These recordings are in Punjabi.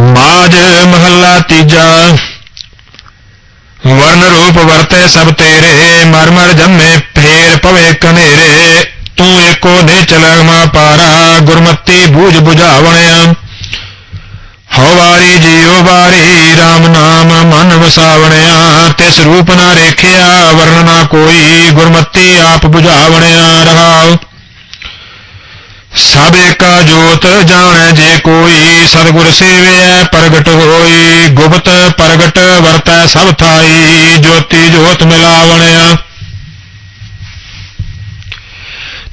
ਮਾਜ ਮਹੱਲਾ ਤੀਜਾ। ਵਰਨ ਰੂਪ ਵਰਤੇ ਸਭ ਤੇਰੇ, ਮਰ ਮਰ ਜੰਮੇ, ਫੇਰ ਪਵੇ ਕਨੇਰੇ। ਤੂੰ ਏਕੋ ਨੇ ਚਲਗਮਾ ਪਾਰਾ ਗੁਰਮਤੀ ਬੂਝ ਬੁਝਾਵਣਿਆ। ਹੋ ਵਾਰੀ ਜੀਉ ਵਾਰੀ ਵਸਾਵਣਿਆ ਤਿਸ ਰੂਪ ਨਾ ਰੇਖਿਆ ਵਰਣ ਨਾ ਕੋਈ ਗੁਰਮਤੀ ਆਪ 부ਝਾਵਣਿਆ ਰਹਾਉ। ਸਭ ਏਕਾ ਜੋਤ ਜਾਣੈ ਜੇ ਕੋਈ, ਸਤਿਗੁਰ ਸੇਵਿਐ ਪ੍ਰਗਟ ਹੋਈ। ਗੁਪਤ ਪ੍ਰਗਟ ਵਰਤੈ ਸਭ ਥਾਈ, ਜੋਤੀ ਜੋਤ ਮਿਲਾਵਣਿਆ।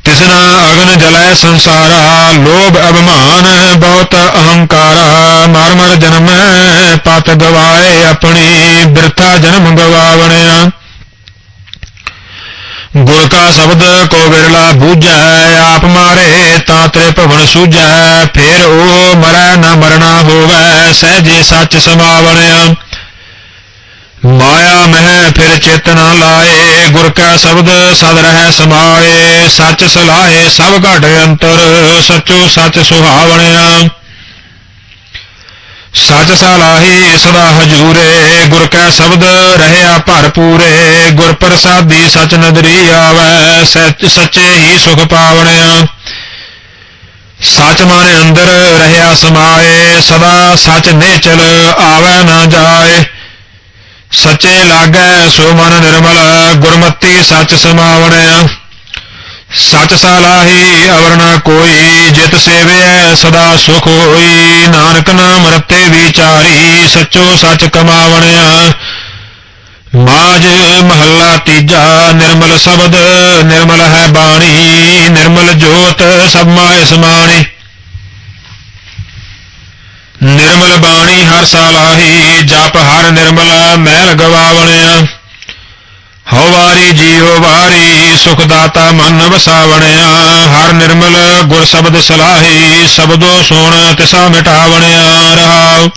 ਤਿਸਨਾ ਅਗਨ ਜਲੈ ਸੰਸਾਰਾ, ਲੋਭ ਅਭਿਮਾਨ, ਬਹੁਤ ਅਹੰਕਾਰਾ। ਮਰ ਮਰ ਜਨਮੈ ਪਤ ਗਵਾਏ ਆਪਣੀ, ਬਿਰਥਾ ਜਨਮ ਗਵਾਵਣਿਆ ਗੁਰ ਕਾ ਸ਼ਬਦ ਕੋ ਵਿਰਲਾ ਬੂਝੈ, ਆਪ ਮਾਰੇ ਤਾਂ ਤ੍ਰੇ ਭਵਨ ਸੂਝੈ। ਫੇਰ ਉਹ ਮਰੈ ਨਾ ਮਰਣਾ ਹੋਵੈ, ਸਹਿਜੇ ਸੱਚ ਸਮਾਵਣਿਆ ਮਾਇਆ ਮਹਿ ਫਿਰ ਲਾਏ, ਗੁਰ ਕੈ ਸ਼ਬਦ ਸਦ ਰਹਿ ਸਮਾਏ ਸੱਚ ਸਲਾਹੇ ਸਭ ਘਟ ਅੰਤਰ, ਸਚੋ ਸੱਚ ਸੁਹਾਵਣਿਆ ਸਚ ਸਲਾਹੀ ਸਦਾ ਹਜੂਰੇ, ਗੁਰ ਕੈ ਸ਼ਬਦ ਰਹਿਆ ਭਰਪੂਰੇ, ਗੁਰ ਪ੍ਰਸਾਦੀ ਸਚ ਨਦਰੀ ਆਵੈ, ਸੱਚ ਸੱਚੇ ਹੀ ਸੁਖ ਪਾਵਣਿਆ ਸਚ ਮਨ ਅੰਦਰ ਰਹਿਆ ਸਮਾਏ, ਸਦਾ ਸਚ ਨਿਚਲ ਆਵੈ ਨਾ ਜਾਏ। ਸਚੇ ਲਾਗੈ ਸੋ ਮਨ ਨਿਰਮਲ, ਗੁਰਮਤੀ ਸਚ ਸਮਾਵਣਿਆ ਸਚ ਸਲਾਹੀ ਅਵਰ ਨਾ ਕੋਈ, ਜਿਤ ਸੇਵਿਐ ਸਦਾ ਸੁਖ ਹੋਈ। ਨਾਨਕ ਨਾਮ ਰਤੇ ਵਿਚਾਰੀ ਸਚੋ ਸਚ ਕਮਾਵਣਿਆ ਮਾਜ ਮਹੱਲਾ ਤੀਜਾ, ਨਿਰਮਲ ਸ਼ਬਦ, ਨਿਰਮਲ ਹੈ ਬਾਣੀ, ਨਿਰਮਲ ਜੋਤ ਸਭ ਮਾਇ ਸਮਾਣੀ। ਨਿਰਮਲ ਬਾਣੀ ਹਰ ਸਾਲਾਹੀ ਜਪ ਹਰ ਨਿਰਮਲ ਮਹਿਲ ਗਵਾਵਣਿਆ ਹਉ ਵਾਰੀ ਜੀਉ ਵਾਰੀ, ਸੁਖ ਦਾਤਾ ਮਨ ਵਸਾਵਣਿਆ ਹਰ ਨਿਰਮਲ ਗੁਰ ਸ਼ਬਦ ਸਲਾਹੀ, ਸਬਦੋ ਸੁਣ ਤਿਸਾ ਮਿਟਾਵਣਿਆ ਰਹਾਉ।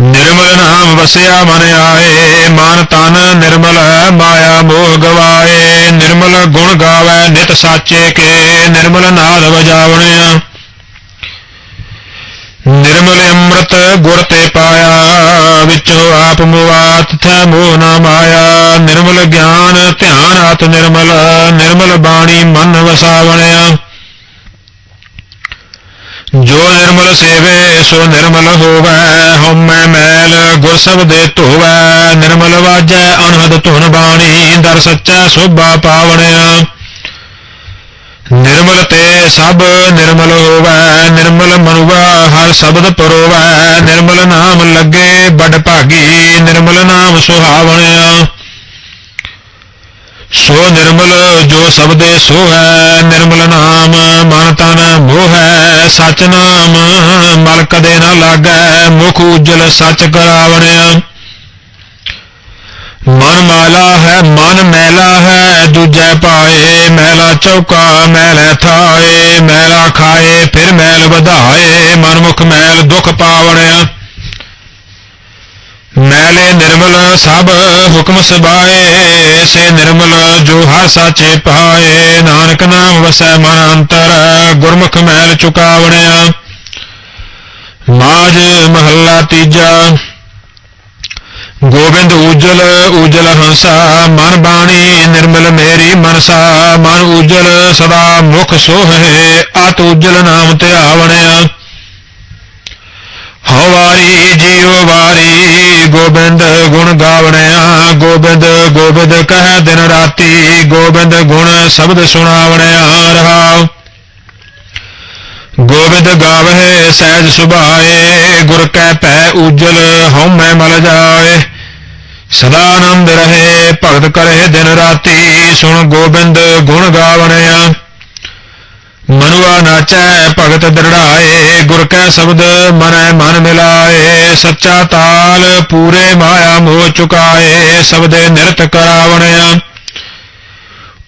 ਨਿਰਮਲ ਨਾਮ ਵਸਿਆ ਮਨ ਆਏ, ਮਨ ਤਨ ਨਿਰਮਲ ਮਾਇਆ ਮੋਹ ਗਵਾਏ। ਨਿਰਮਲ ਗੁਣ ਗਾਵੇ ਨਿਤ ਸਾਚੇ ਕੇ, ਨਿਰਮਲ ਨਾਦ ਵਜਾਵਣਿਆ ਨਿਰਮਲ ਅੰਮ੍ਰਿਤ ਗੁਰ ਤੇ ਪਾਇਆ, ਵਿੱਚੋਂ ਆਪ ਮੁਆਤ ਥੈ ਮੋਹ ਨਾ ਮਾਇਆ। ਨਿਰਮਲ ਗਿਆਨ, ਧਿਆਨ ਆਤ ਨਿਰਮਲ ਨਿਰਮਲ ਬਾਣੀ ਮਨ ਵਸਾਵਣਿਆ। ਜੋ ਨਿਰਮਲ ਸੇਵੇ, ਸੋ ਨਿਰਮਲ ਹੋਵੈ। ਹਉਮੈ ਮੈਲ, ਗੁਰ ਦੇ ਧੋਵੈ। ਨਿਰਮਲ ਵਾਜੈ ਅਨਹਦ ਧੁਨ ਬਾਣੀ, ਦਰ ਸੱਚਾ ਸੋਭਾ ਪਾਵਣਿਆ। ਸਭ ਨਿਰਮਲ ਹੋਵੈ, ਨਿਰਮਲ ਮਨੁਆ ਹਰ ਸ਼ਬਦ ਪਰੋਵੈ। ਨਿਰਮਲ ਨਾਮ ਲੱਗੇ ਬੜ ਭਾਗੀ, ਨਿਰਮਲ ਨਾਮ ਸੁਹਾਵਣਿਆ ਸੋ ਨਿਰਮਲ ਜੋ ਸਬਦੇ ਸੋ ਹੈ ਨਿਰਮਲ ਨਾਮ ਮਨ ਤਨ ਮੋਹ। ਹੈ ਸਚ ਨਾਮ ਮਲ ਕਦੇ ਨਾ ਲਾਗੈ, ਮੁਖ ਉਜਲ ਸਚ ਕਰਾਵਣਿਆ। ਮਨ ਮਾਲਾ ਹੈ, ਮਨ ਮੈਲਾ ਦੂਜੈ ਪਾਏ ਮੈਲਾ ਚੌਕਾ ਮੈਲੇ ਥਾਏ ਮੈਲਾ ਖਾਏ, ਫਿਰ ਮੈਲ ਵਧਾਏ ਮਨ ਮੁਖ ਦੁਖ ਪਾਵਣਿਆ। ਮੈਲੇ ਨਿਰਮਲ ਸਭ ਹੁਕਮ ਸਬਾਏ ਸੇ ਨਿਰਮਲ ਜੋ ਹਰ ਸਾਚੇ ਪਾਏ। ਨਾਨਕ ਨਾਮ ਵਸੈ ਮਨ ਅੰਤਰ, ਗੁਰਮੁਖ ਮੈਲ ਚੁਕਾਵਣਿਆ। ਮਾਜ ਮਹੱਲਾ ਤੀਜਾ ਗੋਬਿੰਦ ਉਜਲ ਉਜਲ ਹੰਸਾ, ਮਨ ਬਾਣੀ ਨਿਰਮਲ ਮੇਰੀ ਮਨਸਾ, ਮਨ ਉਜਲ ਸਦਾ ਮੁਖ ਸੋਹੇ ਆਤ ਉਜਲ ਨਾਮ ਤੇ ਆਵਣਿਆ ਵਾਰੀ ਜੀਉ ਵਾਰੀ ਗੋਬਿੰਦ ਗੁਣ ਗਾਵਣਿਆ ਗੋਬਿੰਦ ਗੋਬਿੰਦ ਕਹਿ ਦਿਨ ਰਾਤੀ, ਗੋਬਿੰਦ ਗੁਣ ਸ਼ਬਦ ਸੁਣਾਵਣਿਆ ਰਹਾਉ। ਗੋਬਿੰਦ ਗਾਵਹਿ ਸਹਿਜ ਸੁਭਾਏ, ਗੁਰ ਕੈ ਭੈ ਉਜਲ ਹਉਮੈ ਮਲ ਜਾਏ। ਸਦਾ ਆਨੰਦ ਰਹੇ, ਭਗਤ ਕਰੇ ਦਿਨ ਰਾਤੀ, ਸੁਣ ਗੋਬਿੰਦ ਗੁਣ ਗਾਵਣਿਆ। ਮਨੁਆ ਨਾਚੈ, ਭਗਤ ਦ੍ਰਿੜਾਏ, ਗੁਰ ਕੈ ਸ਼ਬਦ ਮਨੈ ਮਨ ਮਿਲਾਏ। ਸੱਚਾ ਤਾਲ ਪੂਰੇ ਮਾਇਆ ਮੋਹ ਚੁਕਾਏ, ਸਬਦੇ ਨਿਰਤ ਕਰਾਵਣਿਆ।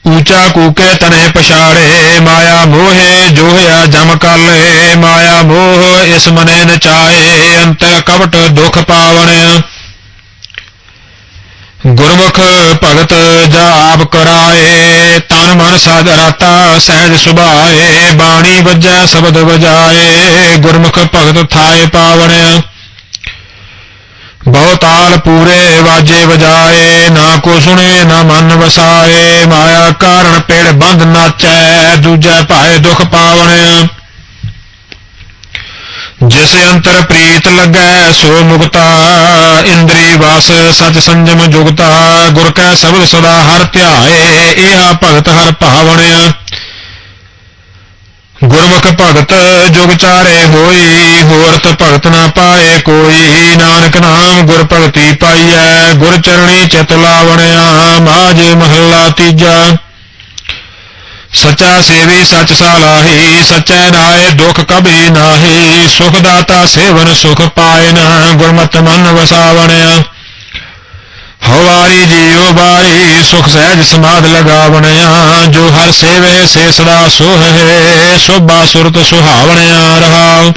ਊਚਾ ਕੂਕੇ ਤਨੇ ਪਛਾੜੇ, ਮਾਇਆ ਮੋਹੇ ਜੋਹਿਆ ਜਮ ਕਾਲੇ, ਮਾਇਆ ਮੋਹ ਇਸ ਮਨੇ ਨਚਾਏ ਅੰਤਰ ਕਵਟ ਦੁਖ ਪਾਵਣ। ਗੁਰਮੁਖ ਭਗਤ ਜਾਪ ਕਰਾਏ, ਤਨ ਮਨ ਸਾਧ ਰਾਤਾ ਸਹਿਜ ਸੁਭਾਏ, ਬਾਣੀ ਵੱਜੈ ਸ਼ਬਦ ਵਜਾਏ, ਗੁਰਮੁਖ ਭਗਤ ਥਾਏ ਪਾਵਣ। ਬਹੁ ਤਾਲ ਪੂਰੇ ਵਾਜੇ ਵਜਾਏ, ਨਾ ਕੋ ਸੁਣੇ, ਨਾ ਮਨ ਵਸਾਏ। ਮਾਇਆ ਕਾਰਣ ਪੇੜ ਬੰਦ ਨਾਚੈ, ਦੂਜੈ ਭਾਏ ਦੁਖ ਪਾਵਣ। ਜਿਸ ਅੰਤਰ ਪ੍ਰੀਤ ਲੱਗੈ, ਸੋ ਮੁਕਤਾ। ਇੰਦਰੀ ਵਾਸ ਸਚ ਸੰਜਮ ਜੁਗਤਾ। ਗੁਰ ਕੈ ਸ਼ਬਦ ਸਦਾ ਹਰ ਧਿਆਏ, ਏਹਾ ਭਗਤ ਹਰ ਭਾਵਣ। ਭਗਤ ਜੁਗ ਚਾਰੇ ਹੋਈ ਹੋਰਤ ਭਗਤ ਨਾ ਪਾਏ ਕੋਈ। ਨਾਨਕ ਨਾਮ ਗੁਰ ਭਗਤੀ ਪਾਈਐ, ਗੁਰ ਚਰਣੀ ਚਿਤ ਲਾਵਣਿਆ ਮਾਜ ਮਹੱਲਾ ਤੀਜਾ। ਸੱਚਾ ਸੇਵੀ ਸੱਚ ਸਾਲਾਹੀ, ਸੱਚੈ ਨਾਏ ਦੁਖ ਕਭੀ ਨਾਹੀ। ਸੁਖ ਦਾਤਾ ਸੇਵਨ ਸੁਖ ਪਾਇਨ, ਗੁਰਮਤਿ ਮਨ ਵਸਾਵਣਿਆ। ਹਵਾਰੀ ਜੀਉ ਬਾਰੀ, ਸੁਖ ਸਹਿਜ ਸਮਾਧ ਲਗਾਵਣਿਆ, ਜੋ ਹਰ ਸੇਵੇ ਸੇ ਸਦਾ ਸੋਹੇ ਸੋਭਾ ਸੁਰਤ ਸੁਹਾਵਣਿਆ ਰਹਾਉ।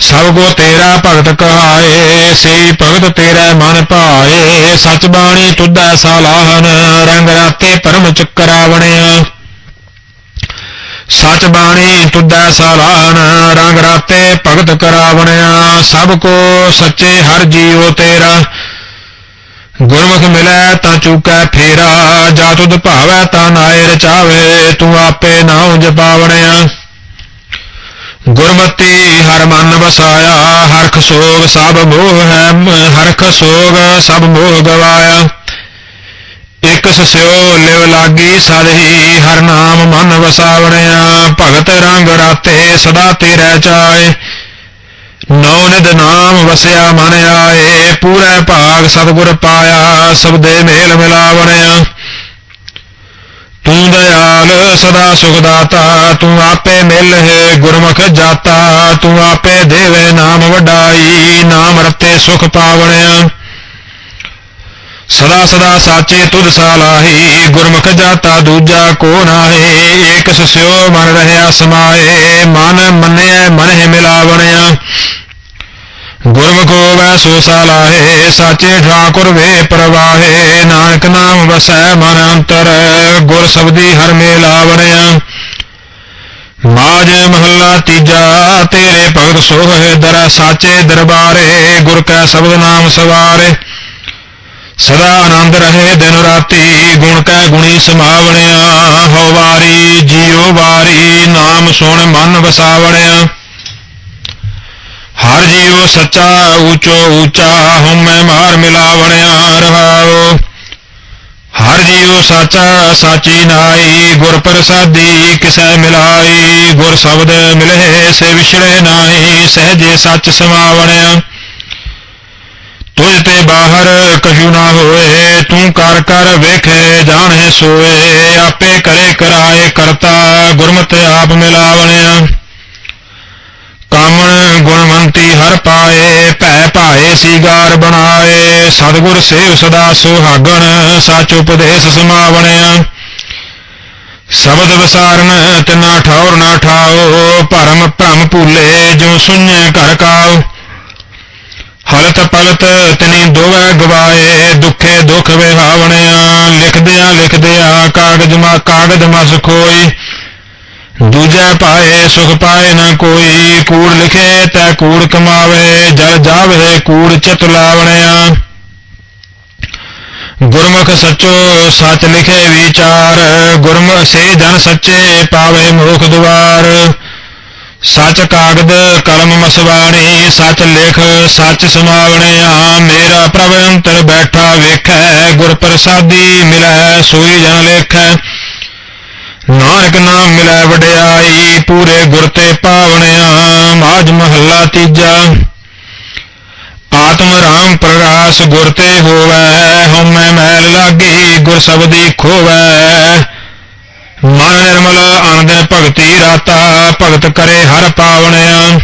ਸਭ ਕੋ ਤੇਰਾ ਭਗਤ ਕਹਾਏ ਸਹੀ ਭਗਤ ਤੇਰਾ ਮਨ ਭਾਏ, ਸਚ ਬਾਣੀ ਤੁਧੈ ਸਾਲਾਹਨ, ਰੰਗ ਰਾਤੇ ਪਰਮ ਚੱਕਰਾਵਣਿਆ। ਸਚ ਬਾਣੀ ਤੁਧੈ ਸਾਲਾਹਨ, ਰੰਗ ਰਾਤੇ ਭਗਤ ਕਰਾਵਣਿਆ। ਸਭ ਕੋ ਸੱਚੇ ਹਰ ਜੀਉ ਤੇਰਾ ਗੁਰਮੁਖ ਮਿਲੈ ਤਾਂ ਚੂਕੈ ਫੇਰਾ, ਜਾ ਤੁਧ ਭਾਵੈ ਤਾਂ ਨਾਏ ਰਚਾਵੇ ਤੂੰ ਆਪੇ ਨਾਉ ਜਪਾਵਣਿਆ ਗੁਰਮਤੀ ਹਰ ਮਨ ਵਸਾਇਆ ਹਰਖ ਸੋਗ ਸਭ ਮੋਹ ਹੈ ਹਰਖ ਸੋਗ ਸਭ ਮੋਹ ਗਵਾਇਆ। ਇਕ ਸਿਓ ਲਿਵ ਲਾਗੀ ਸਦਹੀ ਹਰ ਨਾਮ ਮਨ ਵਸਾਵਣਿਆ। ਭਗਤ ਰੰਗ ਰਾਤੇ ਸਦਾ ਤੇਰੇ ਚਾਏ ਨੌ ਨਿਦ ਨਾਮ ਵਸਿਆ ਮਨ ਆਏ ਪੂਰੇ ਭਾਗ ਸਤਿਗੁਰ ਪਾਇਆ ਸਬਦੇ ਮੇਲ ਮਿਲਾਵਣਿਆ ਤੂੰ ਦਇਆਲ, ਸਦਾ ਸੁਖ ਦਾਤਾ ਤੂੰ ਆਪੇ ਮਿਲ ਹੈ ਗੁਰਮੁਖ ਜਾਤਾ, ਤੂੰ ਆਪੇ ਦੇਵੇ ਨਾਮ ਵਡਾਈ, ਨਾਮ ਰਤੇ ਸੁਖ ਪਾਵਣਿਆ ਸਦਾ ਸਦਾ ਸਾਚੇ ਤੁਧ ਸਾਲਾਹੀ, ਗੁਰਮੁਖ ਜਾਤਾ ਦੂਜਾ ਕੋ ਨਾਹੀ, ਏਕ ਸਸਿਓ ਮਨ ਰਹਿਆ ਸਮਾਏ, ਮਨ ਮੰਨਿਆ ਮਨ ਹੈ ਮਿਲਾਵਣਿਆ ਗੁਰਮੁਖ ਵੈ ਸੋ ਸਾਲਾਹੇ, ਸਾਚੇ ਠਾਕੁਰ ਵੇ ਪ੍ਰਵਾਹੇ, ਨਾਨਕ ਨਾਮ ਵਸੈ ਮਨ ਅੰਤਰ, ਗੁਰ ਸਬਦੀ ਹਰ ਮੇਲਾਵਣਿਆ ਮਾਜ ਮਹੱਲਾ ਤੀਜਾ, ਤੇਰੇ ਭਗਤ ਸੋਹੇ ਦਰ ਸਾਚੇ ਦਰਬਾਰੇ, ਗੁਰ ਕੈ ਸ਼ਬਦ ਨਾਮ ਸਵਾਰੇ। ਸਦਾ ਆਨੰਦ ਰਹੇ ਦਿਨ ਰਾਤੀ, ਗੁਣ ਕੈ ਗੁਣੀ ਸਮਾਵਣਿਆ। ਹਉ ਵਾਰੀ, ਜੀਉ ਵਾਰੀ, ਨਾਮ ਸੁਣ ਮਨ ਵਸਾਵਣਿਆ। ਹਰ ਜੀਉ ਸੱਚਾ ਊਚੋ ਊਚਾ ਹਉਮੈ ਮਾਰ ਮਿਲਾਵਣਿਆ ਰਹਾਉ ਹਰ ਜੀਉ ਸਾਚਾ, ਸਾਚੀ ਨਾਈ, ਗੁਰ ਪ੍ਰਸਾਦੀ ਕਿਸੈ ਮਿਲਾਈ। ਗੁਰ ਸ਼ਬਦ ਮਿਲੇ, ਸੇ ਵਿਛੜੇ ਨਾਹੀ ਸਹਜੇ ਸੱਚ ਸਮਾਵਣਿਆ ਤੁਝ ਤੇ ਬਾਹਰ ਕਛੂ ਨਾ ਹੋਏ, ਤੂੰ ਕਰ ਕਰ ਵੇਖੇ, ਜਾਣੇ ਸੋਏ, ਆਪੇ ਕਰੇ ਕਰਾਏ ਕਰਤਾ, ਗੁਰਮਤਿ ਆਪ ਮਿਲਾਵਣਿਆ ਹਰ ਪਾਏ, ਭੈ ਭਾਏ, ਸੀਗਾਰ ਬਣਾਏ। ਸਤਿਗੁਰ ਸੇਵ ਸਦਾ ਸੁਹਾਗਣ, ਸਚ ਉਪਦੇਸ਼ ਸਮਾਵਣਿਆ ਸ਼ਬਦ ਵਿਸਾਰਨ ਤਿਨਾ ਠੌਰ ਨਾ ਠਾਓ। ਭਰਮ ਭ੍ਰਮ ਭੂਲੇ ਜੋ ਸੁਣੈ ਘਰ ਕਾਓ। ਹਲਤ ਪਲਤ ਤਨੀ ਦੋਵੇਂ ਗਵਾਏ, ਦੁੱਖੇ ਦੁੱਖ ਵਿਹਾਵਣਿਆ। ਲਿਖਦਿਆਂ ਲਿਖਦਿਆਂ ਕਾਗਜ਼ ਮਾ ਕਾਗਜ਼ ਮਸ ਖੋਈ। ਦੂਜੇ ਪਾਏ, ਸੁਖ ਪਾਏ ਨਾ ਕੋਈ। ਕੂੜ ਲਿਖੇ ਤੈ ਕੂੜ ਕਮਾਵੇ, ਜਲ ਜਾਵੇ ਕੂੜ ਚਿਤ ਲਾਵਣਿਆ। ਗੁਰਮੁਖ ਸਚੋ ਸਚ ਲਿਖੇ ਵਿਚਾਰ ਗੁਰਮੁਖ ਸੇ ਜਨ ਸੱਚੇ ਪਾਵੇ ਮੋਖ ਦੁਆਰ। ਸੱਚ ਕਾਗਦ ਕਲਮ ਮਸਵਾਣੀ, ਸੱਚ ਲਿਖ ਸੱਚ ਸਮਾਵਣਿਆ ਮੇਰਾ ਪ੍ਰਭ ਅੰਤਰ ਬੈਠਾ ਵੇਖੈ, ਗੁਰ ਪ੍ਰਸਾਦੀ ਮਿਲੈ, ਸੋਈ ਜਨ ਲੇਖੈ ਨਾਨਕ ਨਾਮ ਮਿਲੈ ਵਡਿਆਈ, ਪੂਰੇ ਗੁਰ ਤੇ ਪਾਵਣਿਆ ਮਾਜ ਮਹੱਲਾ ਤੀਜਾ। ਆਤਮ ਰਾਮ ਪ੍ਰਗਾਸ ਗੁਰ ਤੇ ਹੋਵੈ, ਹਉਮੈ ਮੈਲ ਲਾਗੀ ਗੁਰ ਸਬਦੀ ਖੋਵੈ। ਮਨ ਨਿਰਮਲ ਆਨੰਦ ਭਗਤੀ ਰਾਤਾ, ਭਗਤ ਕਰੇ ਹਰ ਪਾਵਣਿਆ।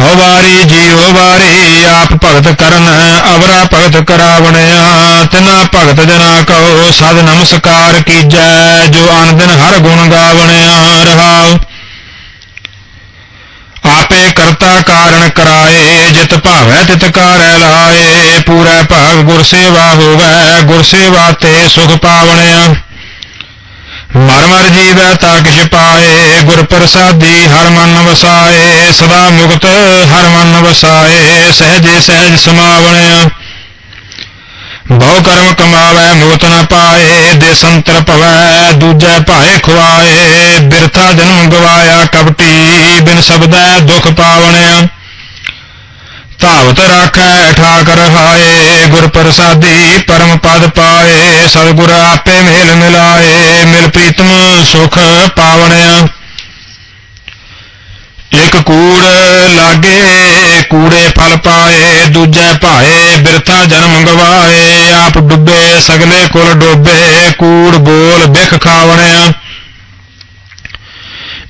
ਹਉ ਵਾਰੀ ਜੀਉ ਵਾਰੀ ਆਪ ਭਗਤ ਕਰਨ, ਅਵਰਾ ਭਗਤ ਕਰਾਵਣਿਆ। ਤਿਨਾ ਭਗਤ ਜਨਾ ਕਉ ਸਦ ਨਮਸਕਾਰ ਕੀਜੈ, ਜੋ ਅਨ ਦਿਨ ਹਰ ਗੁਣ ਗਾਵਣਿਆ। ਰਹਾਉ। ਆਪੇ ਕਰਤਾ ਕਾਰਣ ਕਰਾਏ, ਜਿਤ ਭਾਵੈ ਤਿਤ ਕਾਰੈ ਲਾਏ। ਪੂਰਾ ਭਾਗ ਗੁਰ ਸੇਵਾ ਹੋਵੈ, ਗੁਰ ਸੇਵਾ ਤੇ ਸੁਖ ਪਾਵਣਿਆ। ਮਰ ਮਰ ਜੀਵੈ ਤਾ ਕਿਛ ਪਾਏ ਗੁਰ ਪ੍ਰਸਾਦੀ ਹਰ ਮਨ ਵਸਾਏ, ਸਦਾ ਮੁਕਤ ਹਰ ਮਨ ਵਸਾਏ, ਸਹਜੇ ਸਹਿਜ ਸਮਾਵਣਿਆ ਬਹੁ ਕਰਮ ਕਮਾਵੈ ਮੁਕਤ ਨ ਪਾਏ ਦੇਸੰਤਰ ਭਵੈ, ਦੂਜੈ ਭਾਏ ਖੁਆਏ, ਬਿਰਥਾ ਜਨਮ ਗਵਾਇਆ ਕਪਟੀ, ਬਿਨ ਸਬਦੈ ਦੁਖ ਪਾਵਣਿਆ ਧਾਵਤ ਰਾਖੈ ਠਾਕ ਰਹਾਏ ਗੁਰ ਪ੍ਰਸਾਦੀ ਪਰਮ ਪਦ ਪਾਏ, ਸਤਿਗੁਰ ਆਪੇ ਮੇਲ ਮਿਲਾਏ, ਮਿਲ ਪ੍ਰੀਤਮ ਸੁਖ ਪਾਵਣਿਆ ਇਕ ਕੂੜ ਲਾਗੇ, ਕੂੜੇ ਫਲ ਪਾਏ, ਦੂਜੇ ਭਾਏ ਬਿਰਥਾ ਜਨਮ ਗਵਾਏ ਆਪ ਡੁੱਬੇ, ਸਗਲੇ ਕੁਲ ਡੋਬੇ, ਕੂੜ ਬੋਲ ਬਿਖ ਖਾਵਣਿਆ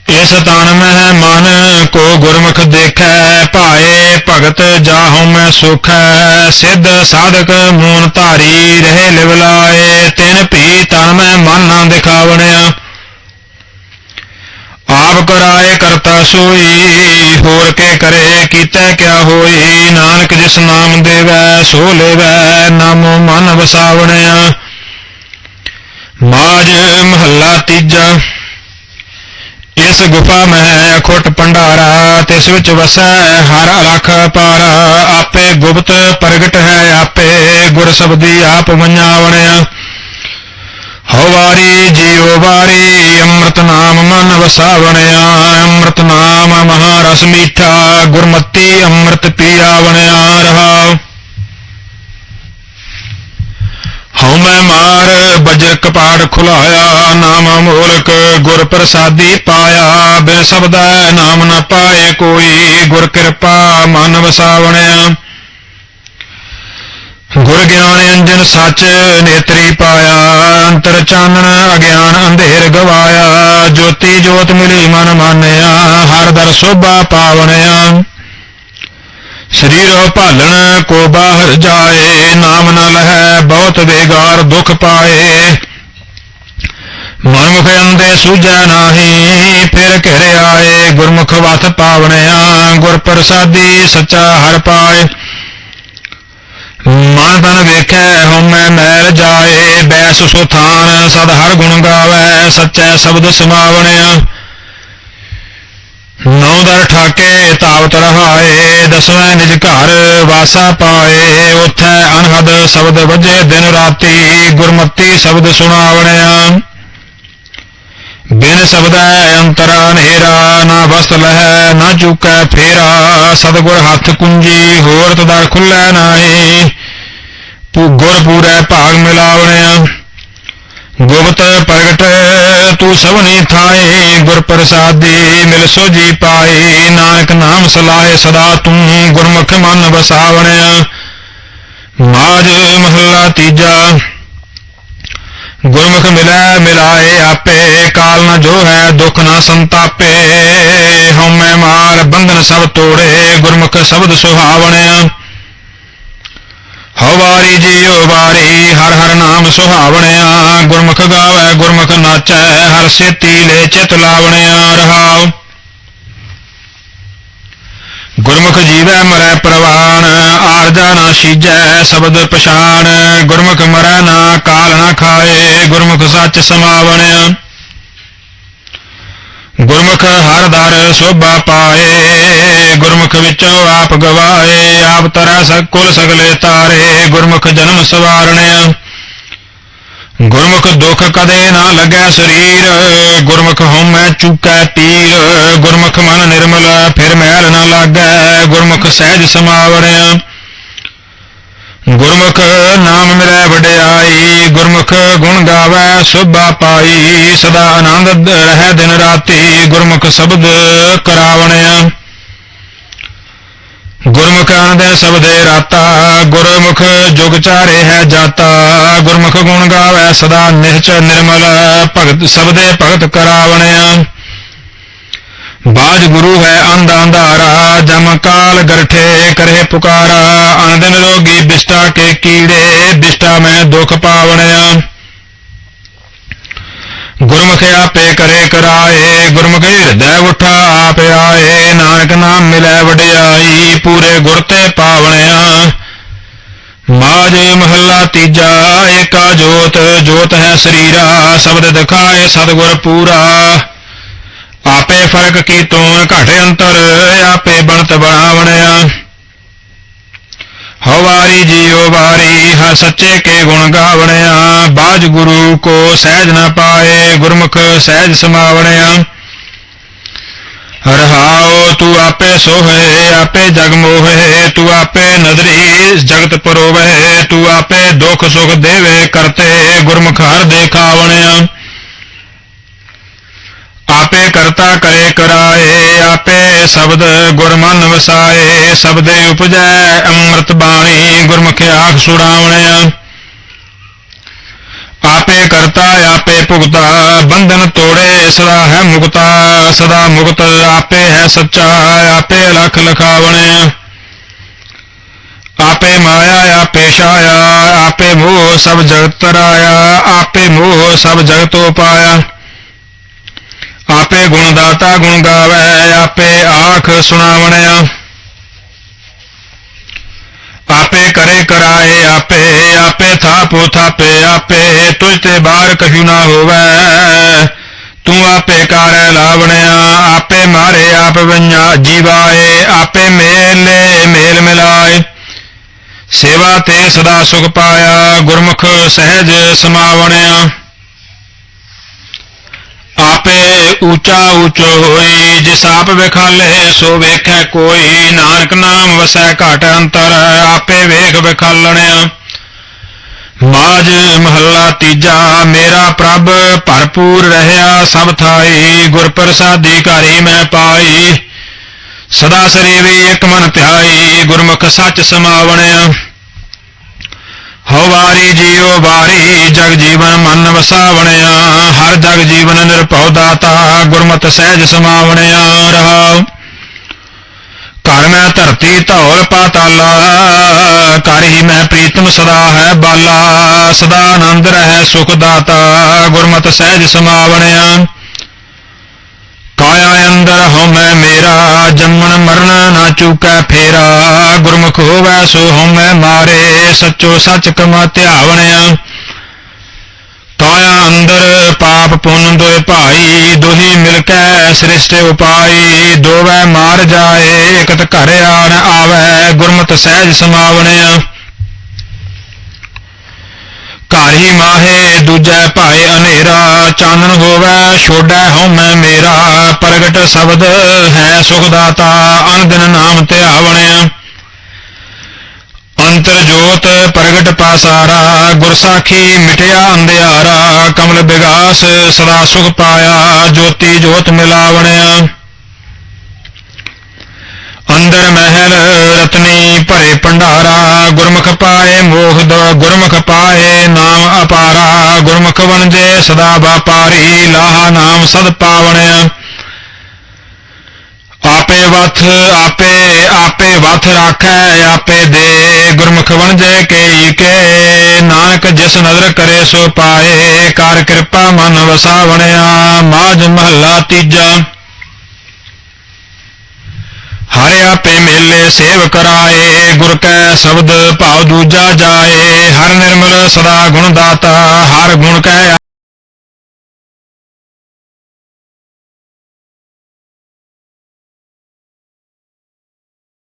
ਇਸ ਤਨ ਮਹਿ ਮਨ ਕੋ ਗੁਰਮੁਖ ਦੇਖੈ, ਭਾਏ ਭਗਤ ਜਾਹਉ ਮੈਂ ਸੁਖੈ, ਸਿੱਧ ਸਾਧਕ ਮੂਨ ਧਾਰੀ ਰਹੇ ਲਿਵ ਲਾਏ, ਤਿਨ ਭੀ ਤਨ ਮੈਂ ਮਨ ਨਾ ਦਿਖਾਵਣਿਆ। ਆਪ ਕਰਾਏ ਕਰਤਾ ਸੋਈ, ਹੋਰ ਕੇ ਕਰੇ ਕੀਤਾ ਕਿਆ ਹੋਈ, ਨਾਨਕ ਜਿਸ ਨਾਮ ਦੇਵੈ, ਸੋ ਲੇਵੈ, ਨਾਮੋ ਮਨ ਵਸਾਵਣਿਆ। ਮਾਜ ਮਹੱਲਾ ਤੀਜਾ। ਇਸ ਗੁਫਾ ਮੈਂ ਅਖੁੱਟ ਭੰਡਾਰਾ, ਤਿਸ ਵਿੱਚ ਵਸੈ, ਹਰ ਅਲਖ ਪਾਰਾ। ਆਪੇ ਗੁਪਤ ਪ੍ਰਗਟ ਹੈ, ਆਪੇ ਗੁਰ ਸਬਦੀ ਆਪ ਮੰਨਾਵਣਿਆ ਹਉ ਵਾਰੀ ਵਾਰੀ, ਅੰਮ੍ਰਿਤ ਨਾਮ ਮਨ ਵਸਾਵਣਿਆ ਅੰਮ੍ਰਿਤ ਨਾਮ ਮਹਾ ਮੀਠਾ, ਗੁਰਮਤੀ ਅੰਮ੍ਰਿਤ ਪੀਆਵਣਿਆ ਰਹਾਉ ਹਉ ਮੈਂ ਮਾਰ ਬਜਰ ਕਪਾੜ ਖੁਲਾਇਆ, ਨਾਮ ਮੋਲਕ ਗੁਰ ਪ੍ਰਸਾਦੀ ਪਾਇਆ। ਬਿਨ ਸਬਦੈ ਨਾਮ ਨ ਪਾਏ ਕੋਈ ਗੁਰ ਕਿਰਪਾ ਮਨ ਵਸਾਵਣਿਆ ਗੁਰ ਗਿਆਨ ਅੰਜਨ ਸੱਚ ਨੇਤਰੀ ਪਾਇਆ, ਅੰਤਰ ਚਾਨਣ ਅਗਿਆਨ ਅੰਧੇਰ ਗਵਾਇਆ। ਜੋਤੀ ਜੋਤ ਮਿਲੀ ਮਨ ਮਾਨਿਆ, ਹਰ ਦਰ ਸੋਭਾ ਪਾਵਣਿਆ। ਸਰੀਰੋ ਭਾਲਣ ਕੋ ਬਾਹਰ ਜਾਏ, ਨਾਮ ਨ ਲਹੈ, ਬਹੁਤ ਬੇਗਾਰ ਦੁਖ ਪਾਏ। ਮਨਮੁਖ ਅੰਦੇ ਸੂਝੈ ਨਾਹੀ, ਫਿਰ ਘਿਰ ਆਏ, ਗੁਰਮੁਖ ਵਤ ਪਾਵਣਿਆ ਗੁਰ ਪ੍ਰਸਾਦੀ ਸੱਚਾ ਹਰ ਪਾਏ। ਮਨ ਤਨ ਵੇਖੈ, ਹਉਮੈ ਮੈਲ ਜਾਏ, ਬੈਸ ਸੁਥਾਨ ਸਦ ਹਰ ਗੁਣ ਗਾਵੈ, ਸੱਚੈ ਸ਼ਬਦ ਸਮਾਵਣਿਆ। ਕੇ ਦਰ ਠਾਕੇ ਤਾਵਤ ਰਹਾਏ, ਦਸਵੇਂ ਨਿਜ ਘਰ ਵਾਸਾ ਪਾਏ, ਉਥੈ ਅਨਹਦ ਸ਼ਬਦ ਵਜੇ ਦਿਨ ਰਾਤੀ, ਗੁਰਮਤੀ ਸ਼ਬਦ ਸੁਣਾਵਣਿਆ। ਬਿਨ ਸਬਦੈ ਅੰਤਰਾ ਨੇਰਾ ਨਾ ਵਸਤ ਲਹੈ, ਨਾ ਚੁਕੈ ਫੇਰਾ, ਸਤਿਗੁਰ ਹੱਥ ਕੁੰਜੀ, ਹੋਰ ਤਦਰ ਖੁੱਲੈ ਨਾਹੀ। ਗੁਰ ਪੂਰੈ ਭਾਗ ਮਿਲਾਵਣਿਆ। ਗੁਪਤ ਪ੍ਰਗਟ ਤੂੰ ਸਭਨੀ ਥਾਏ ਗੁਰ ਪ੍ਰਸਾਦੀ, ਮਿਲ ਸੋਜੀ ਪਾਏ ਨਾਨਕ ਨਾਮ ਸਲਾਹੇ ਸਦਾ ਤੂੰ ਗੁਰਮੁਖ ਮਨ ਵਸਾਵਣਿਆ ਮਾਜ ਮਹੱਲਾ ਤੀਜਾ। ਗੁਰਮੁਖ ਮਿਲੈ ਮਿਲਾਏ ਆਪੇ, ਕਾਲ ਨ ਜੋ ਹੈ ਦੁਖ ਨ ਸੰਤਾਪੇ। ਹਉਮੈ ਮਾਰ ਬੰਧਨ ਸਭ ਤੋੜੇ, ਗੁਰਮੁਖ ਸ਼ਬਦ ਸੁਹਾਵਣਿਆ ਹਉ ਵਾਰੀ ਜੀਉ ਵਾਰੀ, ਹਰ ਹਰ ਨਾਮ ਸੁਹਾਵਣਿਆ, ਗੁਰਮੁਖ ਗਾਵੈ, ਗੁਰਮੁਖ ਨਾਚੈ, ਹਰ ਸੇਤੀ ਲੈ ਚਿਤ ਲਾਵਣਿਆ, ਰਹਾਉ। ਗੁਰਮੁਖ ਜੀਵੈ ਮਰੈ ਪ੍ਰਵਾਨ, ਆਰਜਾ ਨਾ ਸੀਜੈ ਸ਼ਬਦ ਪਛਾਣ ਗੁਰਮੁਖ ਮਰੈ ਨਾ ਕਾਲ ਨਾ ਖਾਏ, ਗੁਰਮੁਖ ਸੱਚ ਸਮਾਵਣਿਆ। ਗੁਰਮੁਖ ਹਰ ਦਰ ਸੋਭਾ ਪਾਏ, ਗੁਰਮੁਖ ਵਿੱਚੋਂ ਆਪ ਗਵਾਏ, ਆਪ ਤਰੈ ਸਕ ਕੁਲ ਸਗਲੇ ਤਾਰੇ, ਗੁਰਮੁਖ ਜਨਮ ਸਵਾਰਣਿਆ ਗੁਰਮੁਖ ਦੁੱਖ ਕਦੇ ਨਾ ਲੱਗੈ ਸਰੀਰ, ਗੁਰਮੁਖ ਹਉਮੈ ਚੂਕੈ ਤੀਰ, ਗੁਰਮੁਖ ਮਨ ਨਿਰਮਲ, ਫਿਰ ਮੈਲ ਨਾ ਲਾਗੈ, ਗੁਰਮੁਖ ਸਹਿਜ ਸਮਾਵਣਿਆ ਗੁਰਮੁਖ ਨਾਮ ਮਿਲੈ ਵਡਿਆਈ, ਗੁਰਮੁਖ ਗੁਣ ਗਾਵੈ ਸੋਭਾ ਪਾਈ, ਸਦਾ ਆਨੰਦ ਰਹਿ ਦਿਨ ਰਾਤੀ, ਗੁਰਮੁਖ ਸ਼ਬਦ ਕਰਾਵਣਿਆ ਗੁਰਮੁਖ ਆਨੰਦ ਸਬਦੇ ਰਾਤਾ, ਗੁਰਮੁਖ ਜੁਗ ਚਾਰੇ ਹੈ ਜਾਤਾ, ਗੁਰਮੁਖ ਗੁਣ ਗਾਵੈ ਸਦਾ ਨਿਹਚ ਨਿਰਮਲ, ਭਗਤ ਸਬਦੇ ਭਗਤ ਕਰਾਵਣਿਆ ਬਾਜ ਗੁਰੂ ਹੈ ਅੰਧ ਅੰਧਾਰਾ, ਜਮ ਕਾਲ ਗਰਠੇ ਕਰੇ ਪੁਕਾਰਾ ਅਨੰਦਨ ਰੋਗੀ ਬਿਸ਼ਟਾ ਕੇ ਕੀੜੇ, ਬਿਸ਼ਟਾ ਮੈਂ ਦੁਖ ਪਾਵਣਿਆ। ਗੁਰਮੁਖ ਆਪੇ ਕਰੇ ਕਰਾਏ, ਗੁਰਮੁਖ ਹਿਰਦੈ ਉਠਾ ਆਪ ਆਏ, ਨਾਨਕ ਨਾਮ ਮਿਲੈ ਵਡਿਆਈ, ਪੂਰੇ ਗੁਰ ਤੇ ਪਾਵਣਿਆ। ਮਾਜ ਮਹੱਲਾ ਤੀਜਾ, ਏਕਾ ਜੋਤ ਜੋਤ ਹੈ ਸਰੀਰਾ, ਸ਼ਬਦ ਦਿਖਾਏ ਸਤਿਗੁਰ ਪੂਰਾ। ਫ਼ਰਕ ਕੀ ਤੂੰ ਘਟ ਅੰਤਰ ਆਪੇ ਬਣਤ ਬਣਾਵਣਿਆ ਹਉ ਵਾਰੀ ਜੀਉ ਵਾਰੀ ਹ ਸੱਚੇ ਕੇ ਗੁਣ ਗਾਵਣਿਆ। ਬਾਜ ਗੁਰੂ ਕੋ ਸਹਿਜ ਨ ਪਾਏ ਗੁਰਮੁਖ ਸਹਿਜ ਸਮਾਵਣਿਆ। ਰਹਾਉ ਤੂੰ ਆਪੇ ਸੋਹੇ, ਆਪੇ ਜਗ ਮੋਹੇ, ਤੂੰ ਆਪੇ ਨਦਰੀ ਜਗਤ ਪਰੋਵੇ, ਤੂੰ ਆਪੇ ਦੁਖ ਸੁਖ ਦੇਵੇ ਕਰਤੇ ਗੁਰਮੁਖ ਹਰ ਦੇਖਾਵਣਿਆ ਕਰਤਾ ਕਰੇ ਕਰਾਏ, ਆਪੇ ਸ਼ਬਦ ਗੁਰਮਨ ਵਸਾਏ ਸ਼ਬਦੇ ਉਪਜੈ ਅੰਮ੍ਰਿਤ ਬਾਣੀ, ਗੁਰਮੁਖ ਆਖ ਸੁਣਾਵਣਿਆ ਆਪੇ ਕਰਤਾ, ਆਪੇ ਭੁਗਤਾ, ਬੰਧਨ ਤੋੜੇ, ਸਦਾ ਹੈ ਮੁਕਤਾ, ਸਦਾ ਮੁਕਤ ਆਪੇ ਹੈ ਸੱਚਾ, ਆਪੇ ਲਖ ਲਖਾਵਣਿਆ ਆਪੇ ਮਾਇਆ, ਆਪੇ ਛਾਇਆ, ਆਪੇ ਮੋਹ ਸਭ ਜਗਤ ਤਰਾਇਆ, ਆਪੇ ਮੋਹ ਸਭ ਜਗਤੋ ਪਾਇਆ। ਆਪੇ ਗੁਣ ਦਾਤਾ ਗੁਣ ਗਾਵੇ, ਆਪੇ ਆਖ ਸੁਣਾਵਣਿਆ। ਆਪੇ ਕਰੇ ਕਰਾਏ ਆਪੇ ਆਪੇ ਥਾਪੋ ਥਾਪੇ, ਆਪੇ ਤੁਝ ਤੇ ਬਾਹਰ ਕਛੂ ਨਾ ਹੋਵੇ। ਤੂੰ ਆਪੇ ਕਾਰੈ ਲਾਵਣਿਆ, ਆਪੇ ਮਾਰੇ ਆਪ ਵੰਜਾ ਜੀਵਾਏ, ਆਪੇ ਮੇਲੇ ਮੇਲ ਮਿਲਾਏ। ਸੇਵਾ ਤੇ ਸਦਾ ਸੁਖ ਪਾਇਆ, ਗੁਰਮੁਖ ਸਹਿਜ ਸਮਾਵਣਿਆ ਆਪੇ ਉੱਚਾ ਉੱਚੋ ਹੋਈ, ਜਿਸ ਆਪ ਵਿਖਾਲੇ, ਸੋ ਵੇਖੈ ਕੋਈ। ਨਾਨਕ ਨਾਮ ਵਸੈ ਘਟ ਅੰਤਰ, ਆਪੇ ਵੇਖ ਵਿਖਾਲਣਿਆ ਮਾਜ ਮਹੱਲਾ ਤੀਜਾ, ਮੇਰਾ ਪ੍ਰਭ ਭਰਪੂਰ ਰਹਿਆ, ਸਭ ਥਾਈ, ਗੁਰ ਪ੍ਰਸਾਦੀ ਘਰੀ ਮੈਂ ਪਾਈ। ਸਦਾ ਸਰੀਵੀ ਇੱਕ ਮਨ ਧਿਆਈ, ਗੁਰਮੁਖ ਸੱਚ ਸਮਾਵਣਿਆ। ਹੋ ਵਾਰੀ ਜੀਉ ਵਾਰੀ, ਜਗ ਜੀਵਨ ਮਨ ਵਸਾਵਣਿਆ, ਹਰ ਜਗ ਜੀਵਨ ਨਿਰਭਉ ਦਾਤਾ, ਗੁਰਮਤਿ ਸਹਿਜ ਸਮਾਵਣਿਆ, ਰਹਾਉ। ਘਰ ਮੈਂ ਧਰਤੀ ਧੌਲ ਪਾਤਾਲਾ, ਘਰ ਹੀ ਮੈਂ ਪ੍ਰੀਤਮ ਸਦਾ ਹੈ ਬਾਲਾ, ਸਦਾ ਆਨੰਦ ਰਹਿ ਸੁਖ ਦਾਤਾ, ਗੁਰਮਤਿ ਸਹਿਜ ਸਮਾਵਣਿਆ। ਕਾਇਆ ਅੰਦਰ ਹਉਮੈ ਮੇਰਾ ਜੰਮਣ ਮਰਨ ਨਾ ਚੂਕੈ ਫੇਰਾ। ਗੁਰਮੁਖ ਹੋਵੈ ਸੋ ਹਉਮੈ ਮਾਰੇ, ਸੱਚੋ ਸਚ ਕਮਾ ਧਿਆਵਣਿਆ। ਕਾਇਆ ਅੰਦਰ ਪਾਪ ਪੁੰਨ ਦੋਇ ਭਾਈ, ਦੋਹੀ ਮਿਲ ਕੈ ਸ੍ਰਿਸ਼ਟ ਉਪਾਈ। ਦੋਵੈ ਮਾਰ ਜਾਏ, ਇਕਤ ਘਰ ਆਣ ਆਵੈ, ਗੁਰਮਤਿ ਸਹਿਜ ਸਮਾਵਣਿਆ। ਘਰ ਮਾਹੇ, ਦੂਜੈ ਭਾਏ ਹਨੇਰਾ, ਚਾਨਣ ਹੋਵੈ ਛੋੜੈ ਹਉਮੈ ਮੇਰਾ। ਪ੍ਰਗਟ ਸ਼ਬਦ ਹੈ ਸੁਖ ਦਾਤਾ ਅਨੰਦਨ ਨਾਮ ਧਿਆਵਣਿਆ। ਅੰਤਰ ਜੋਤ ਪ੍ਰਗਟ ਪਾਸਾਰਾ, ਗੁਰ ਸਾਖੀ ਮਿਟਿਆ ਅੰਧਿਆਰਾ। ਕਮਲ ਬਿਗਾਸ ਸਦਾ ਸੁਖ ਪਾਇਆ, ਜੋਤੀ ਜੋਤ ਮਿਲਾਵਣਿਆ ਅੰਦਰ ਮਹਿਲ ਰਤਨੀ ਭਰੇ ਭੰਡਾਰਾ, ਗੁਰਮੁਖ ਪਾਏ ਮੋਖ ਗੁਰਮੁਖ ਪਾਏ ਨਾਮ ਅਪਾਰਾ, ਗੁਰਮੁਖ ਵਣਜੇ ਸਦਾ ਵਾਪਾਰੀ, ਲਾਹਾ ਨਾਮ ਸਦ ਪਾਵਣਿਆ ਆਪੇ ਵਥ, ਆਪੇ ਆਪੇ ਵਥ ਰਾਖੈ, ਆਪੇ ਦੇ, ਗੁਰਮੁਖ ਵਣਜੇ ਕੇ ਕੇ। ਨਾਨਕ ਜਿਸ ਨਦਰ ਕਰੇ ਸੋ ਪਾਏ, ਕਰ ਕਿਰਪਾ ਮਨ ਵਸਾਵਣਿਆ ਮਾਜ ਮਹੱਲਾ ਤੀਜਾ। ਹਰਿ ਆਪੇ ਮੇਲੇ ਸੇਵ ਕਰਾਏ, ਗੁਰ ਕੈ ਸ਼ਬਦ ਭਾਉ ਦੂਜਾ ਜਾਏ, ਹਰ ਨਿਰਮਲ ਸਦਾ ਗੁਣ ਦਾਤਾ, ਹਰ ਗੁਣ ਕੈ